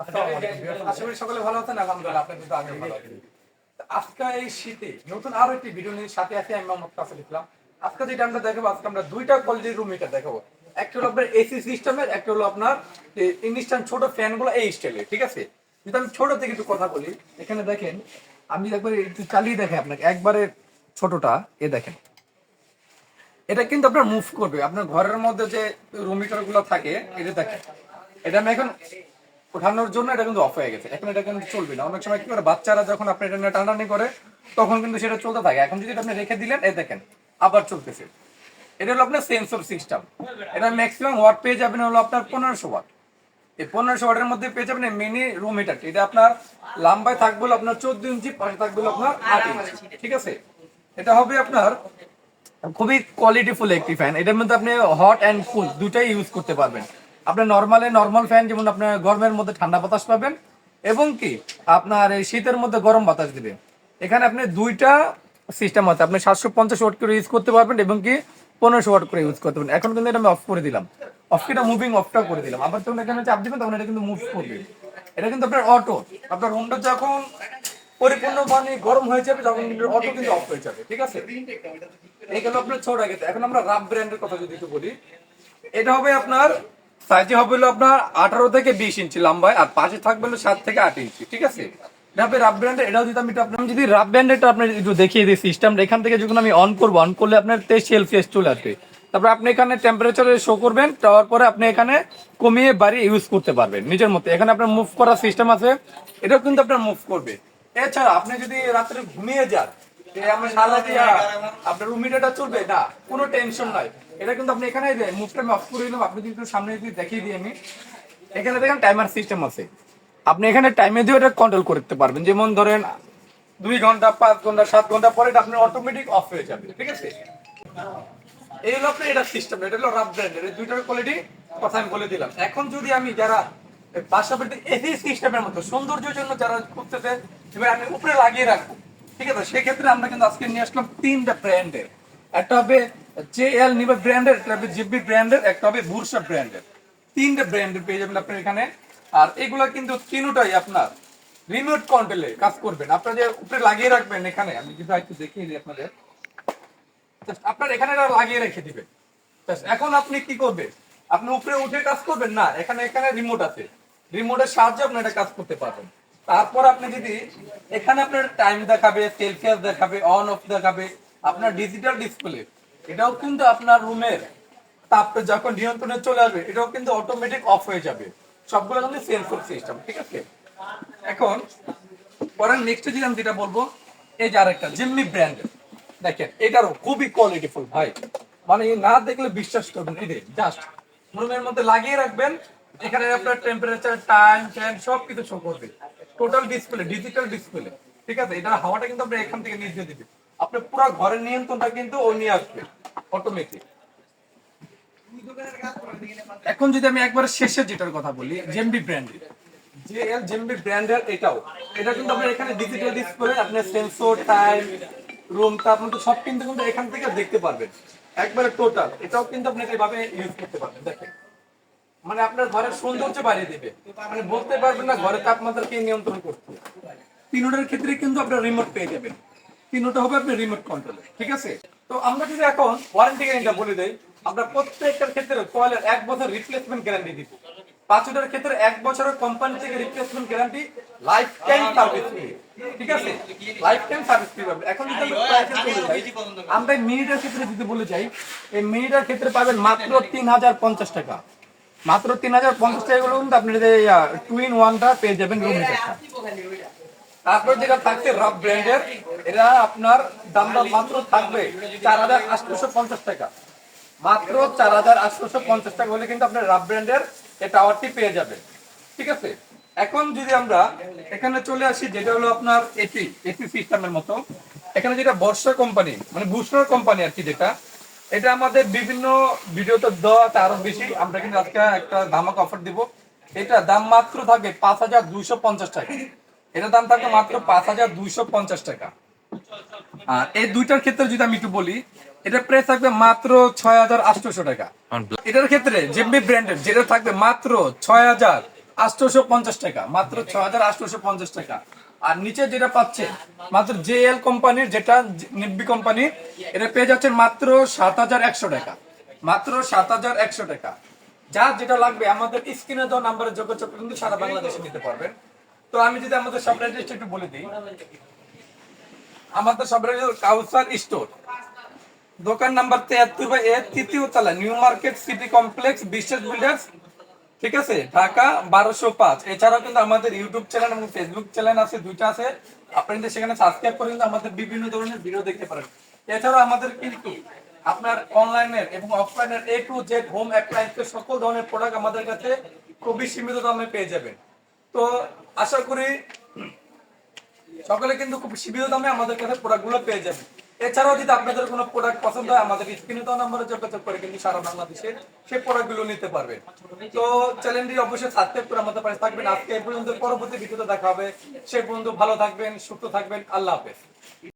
আসসালামু আশা করি সকলে ভালো আছেন আলহামদুলিল্লাহ আপনি কিন্তু আমিও ভালো আছি আজকে এই শীতে নতুন আরও একটি ভিডিও নিয়ে সাথে আছি আমি মোহাম্মদ কাসিম ইসলাম। আজকে যেটা আমরা দেখাবো আজকে আমরা দুইটা কোয়ালিটির রুম মিটার দেখাবো। একটা হলো আপনার এসি সিস্টেমের একটা হলো আপনার ইংলিশটান ছোট ফ্যানগুলো এই স্টাইলের ঠিক আছে? যদি আমি ছোট থেকে একটু কথা বলি এখানে দেখেন আমি একবার একটু চালিয়ে দেখে আপনাকে একবারে ছোটটা এ দেখেন। এটা কিন্তু আপনার মুভ করবে আপনার ঘরের মধ্যে যে রুম মিটারগুলো থাকে এটা দেখেন। এটা আমি এখন ওঠানোর জন্য এটা কিন্তু অফ হয়ে গেছে। এখন এটা কিন্তু চলবে না। অনেক সময় কি করে, বাচ্চারা যখন আপনি এটা টানাটানি করে, তখন কিন্তু সেটা চলতে থাকে। এখন যদি আপনি রেখে দিলেন, এই দেখেন, আবার চলতেছে। এটা হলো আপনার সেন্সর সিস্টেম এটা ম্যাক্সিমাম ওয়াট পেয়ে যাবেন হলো আপনার পনেরোশো ওয়াট এই পনেরোশো ওয়াটের মধ্যে পেয়ে যাবেন মিনি রুম হিটার এটা আপনার লম্বায় থাকবে আপনার চোদ্দ ইঞ্চি, পাশে থাকবে আপনার আট ইঞ্চি। ঠিক আছে? এটা হবে আপনার খুবই কোয়ালিটিফুল একটি ফ্যান এটার মধ্যে আপনি হট অ্যান্ড কুল দুটাই ইউজ করতে পারবেন। আপনার নর্মালে নর্মাল ফ্যান যেমন আপনার গরমের মধ্যে ঠান্ডা বাতাস পাবেন, এবং কি আপনার এই শীতের মধ্যে গরম বাতাস দিবে। এখানে আপনি দুইটা সিস্টেম আছে। আপনি সাতশো পঞ্চাশ ওয়াট করে ইউজ করতে পারবেন এবং কি পনেরোশো ওয়াট করে ইউজ করতে পারবেন। এখন কিন্তু এটা আমি অফ করে দিলাম। অফ কিটা মুভিং অফটা করে দিলাম। আবার যখন এখানে চাপ দিবেন, তখন এটা কিন্তু মুভ করবে। এটা কিন্তু আপনার অটো আপনার রুমটা যখন পরিপূর্ণ মানে গরম হয়ে যাবে, তখন কিন্তু অটো কিন্তু অফ হয়ে যাবে। ঠিক আছে? এই গেল আপনার ছোট আগে। এখন আমরা রাব ব্র্যান্ডের কথা যদি একটু বলি, এটা হবে আপনার সাইজে হবে হলো আপনার আঠারো থেকে বিশ ইঞ্চি লম্বায় আর পাশে থাকবে হলো সাত থেকে আট ইঞ্চি, ঠিক আছে? শো করবেন তারপর পরে আপনি এখানে কমিয়ে বাড়ি ইউজ করতে পারবেন, নিজের মতো। এখানে আপনার মুভ করার সিস্টেম আছে, এটাও কিন্তু আপনার মুভ করবে। এছাড়া আপনি যদি রাত্রে ঘুমিয়ে যান আপনার চলবে, না, কোনো টেনশন নাই। এটা কিন্তু আপনি এখানে মুভটা আমি অফ করে দিলাম, আপনি যদি সামনে যদি দেখিয়ে দিই আমি। এখানে দেখেন টাইমার সিস্টেম আছে। আপনি এখানে টাইমে দিয়ে এটা কন্ট্রোল করতে পারবেন। যেমন ধরেন দুই ঘণ্টা, পাঁচ ঘণ্টা, সাত ঘণ্টা, পরে এটা আপনার অটোমেটিক অফ হয়ে যাবে, ঠিক আছে? এই হলো আপনার এটা সিস্টেম এটা হলো রাব ব্র্যান্ডের এই দুইটার কোয়ালিটি কথা আমি বলে দিলাম। এখন যদি আমি যারা বাড়িতে এসি সিস্টেমের মতো সৌন্দর্যের জন্য যারা করতেছে এবার আমি উপরে লাগিয়ে রাখব, ঠিক আছে? সেক্ষেত্রে আমরা কিন্তু আজকে নিয়ে আসলাম তিনটা ব্র্যান্ডের একটা হবে জে এল নিবে ব্র্যান্ডের একটা হবে জিবি ব্র্যান্ডের, একটা হবে বুরসা ব্র্যান্ডের। তিনটা ব্র্যান্ডের পেয়ে যাবেন আপনার এখানে। আর এগুলা কিন্তু তিনটাই আপনার রিমোট কন্ট্রোলে কাজ করবেন। আপনারা যে উপরে লাগিয়ে রাখবেন এখানে, আমি যদি একটু দেখিয়ে দিই আপনাদের। আপনার এখানে লাগিয়ে রেখে দিবেন। এখন আপনি কি করবেন? আপনি উপরে উঠে কাজ করবেন? না, এখানে এখানে রিমোট আছে। রিমোটের সাহায্যে আপনি এটা কাজ করতে পারবেন। তারপর আপনি যদি এখানে আপনার টাইম দেখাবে সেলসিয়াস দেখাবে অন অফ দেখাবে, আপনার ডিজিটাল ডিসপ্লে এটাও কিন্তু আপনার রুমের তাপটা যখন নিয়ন্ত্রণে চলে আসবে, এটাও কিন্তু অটোমেটিক অফ হয়ে যাবে। সবগুলো কিন্তু সেন্সর সিস্টেম ঠিক আছে? এখন, পরের নেক্সট আমি যেটা বলব, এই যে আরেকটা, জিম্মি ব্র্যান্ডের দেখেন, এটারও খুবই কোয়ালিটিফুল ভাই। মানে না দেখলে বিশ্বাস করবেন, এই জাস্ট রুমের মধ্যে লাগিয়ে রাখবেন, এখানে আপনার টেম্পারেচার টাইম টাইম সব কিছু শো করবে। টোটাল ডিসপ্লে ডিজিটাল ডিসপ্লে ঠিক আছে? এটা হাওয়াটা কিন্তু আপনি এখান থেকে নিয়ে দিবে আপনার পুরো ঘরের নিয়ন্ত্রণটা কিন্তু ও নিয়ে আসবে অটোমেটিক এখন যদি আমি একবার শেষে যেটার কথা বলি জেমবি ব্র্যান্ডের যে এল জেমবি ব্র্যান্ডের এটাও। এটা কিন্তু আপনার এখানে ডিজিটাল ডিসপ্লে আপনার সেন্সর টাইম রুম তাপমান তো সব কিন্তু কিন্তু এখান থেকে দেখতে পারবেন। একবারে টোটাল এটাও কিন্তু আপনি এভাবে ইউজ করতে পারবেন দেখেন। মানে আপনার ঘরের সৌন্দর্য বাড়িয়ে দিবে। মানে বলতে পারবেন না ঘরের তাপমাত্রা কে নিয়ন্ত্রণ করতে তিনোটার ক্ষেত্রে কিন্তু আপনার রিমোট পেয়ে যাবেন। তিনোটা হবে আপনি রিমোট কন্ট্রোলে ঠিক আছে? তো আমরা যদি এখন ওয়ারেন্টি গ্যারান্টিটা বলে দেই, আমরা প্রত্যেকটার ক্ষেত্রে কয়েলের এক বছর রিপ্লেসমেন্ট গ্যারান্টি দিব। পাঁচটার ক্ষেত্রে এক বছরের কোম্পানি থেকে replacement guarantee life time service ঠিক আছে? লাইফ টাইম সার্ভিস ফ্রি পাবেন এখন যদি আমরা মিনিটের ক্ষেত্রে যদি বলে যাই, এই মিনিটের ক্ষেত্রে পাবেন মাত্র তিন হাজার পঞ্চাশ টাকা। মাত্র তিন হাজার পঞ্চাশ টাকা গুলো কিন্তু আপনি টুইন ওয়ানটা পেয়ে যাবেন রুম হিটারটা তারপর যেটা থাকছে রাব ব্র্যান্ডের এটা আপনার দামটা মাত্র থাকবে চার হাজার আটশোশো পঞ্চাশ টাকা। মাত্র চার হাজার আটশোশো পঞ্চাশ টাকা হলে কিন্তু আপনার রাব ব্র্যান্ডের এই টাওয়ারটি পেয়ে যাবে ঠিক আছে? এখন যদি আমরা এখানে চলে আসি, যেটা হলো আপনার এসি এসি সিস্টেমের মতো। এখানে যেটা বর্ষা কোম্পানি মানে বুস্টার কোম্পানি আর কি যেটা, এটা আমাদের বিভিন্ন ভিডিওতে দেওয়া আরও বেশি। আমরা কিন্তু আজকে একটা ধামাক অফার দিব। এটা দাম মাত্র থাকবে পাঁচ হাজার দুইশো পঞ্চাশ টাকা। এটার দাম থাকবে মাত্র পাঁচ হাজার দুইশো পঞ্চাশ টাকা। আর এই দুইটার ক্ষেত্রে যদি আমি একটু বলি এটা প্রাইস থাকবে মাত্র ছয় হাজার আটশোশো টাকা। এটার ক্ষেত্রে জেমবি ব্র্যান্ডের যেটা থাকবে মাত্র ছয় হাজার আটশোশো পঞ্চাশ টাকা, মাত্র ছ হাজার আটশোশো পঞ্চাশ টাকা। আর নিচে যেটা পাচ্ছে মাত্র জে এল কোম্পানির যেটা নিব্বি কোম্পানি এটা পেয়ে যাচ্ছেন মাত্র সাত হাজার একশো টাকা। মাত্র সাত হাজার একশো টাকা। যার যেটা লাগবে, আমাদের স্ক্রিনে দেওয়া নাম্বারে যোগাযোগ কিন্তু সারা বাংলাদেশে নিতে পারবেন। তো আমি যদি আমাদের সব অ্যাড্রেসটা একটু বলে দিই। আমাদের সব কাউসার স্টোর। দোকান নাম্বার তেয়াত্তর বাই এ তৃতীয় তলা, New Market City Complex, Biswas builders, ঠিক আছে? ঢাকা বারোশো পাঁচ। এছাড়াও কিন্তু আমাদের ইউটিউব চ্যানেল এবং ফেসবুক চ্যানেল আছে, দুইটা আছে। আপনি কিন্তু সেখানে সাবস্ক্রাইব করে কিন্তু আমাদের বিভিন্ন ধরনের ভিডিও দেখতে পারেন। এছাড়াও আমাদের কিন্তু আপনার অনলাইনের এবং অফলাইনের এ টু জেড হোম অ্যাপ্লায়েন্সের সকল ধরনের প্রোডাক্ট আমাদের কাছে খুবই সীমিত দামে পেয়ে যাবেন। তো আশা করি সকলে কিন্তু খুব সীমিত দামে আমাদের কাছে প্রোডাক্টগুলো পেয়ে যাবে। এছাড়াও যদি আপনাদের কোনো প্রোডাক্ট পছন্দ হয়, আমাদের স্ক্রিনে তো নম্বরে যোগাযোগ করে কিন্তু সারা বাংলাদেশে সেই প্রোডাক্টগুলো নিতে পারবেন। তো চ্যানেলটি অবশ্যই সাবস্ক্রাইব করে আমাদের পাশে থাকবেন। আজকে এই পর্যন্ত, পরবর্তী ভিডিওতে দেখা হবে। সেই পর্যন্ত ভালো থাকবেন, সুস্থ থাকবেন। আল্লাহ হাফেজ।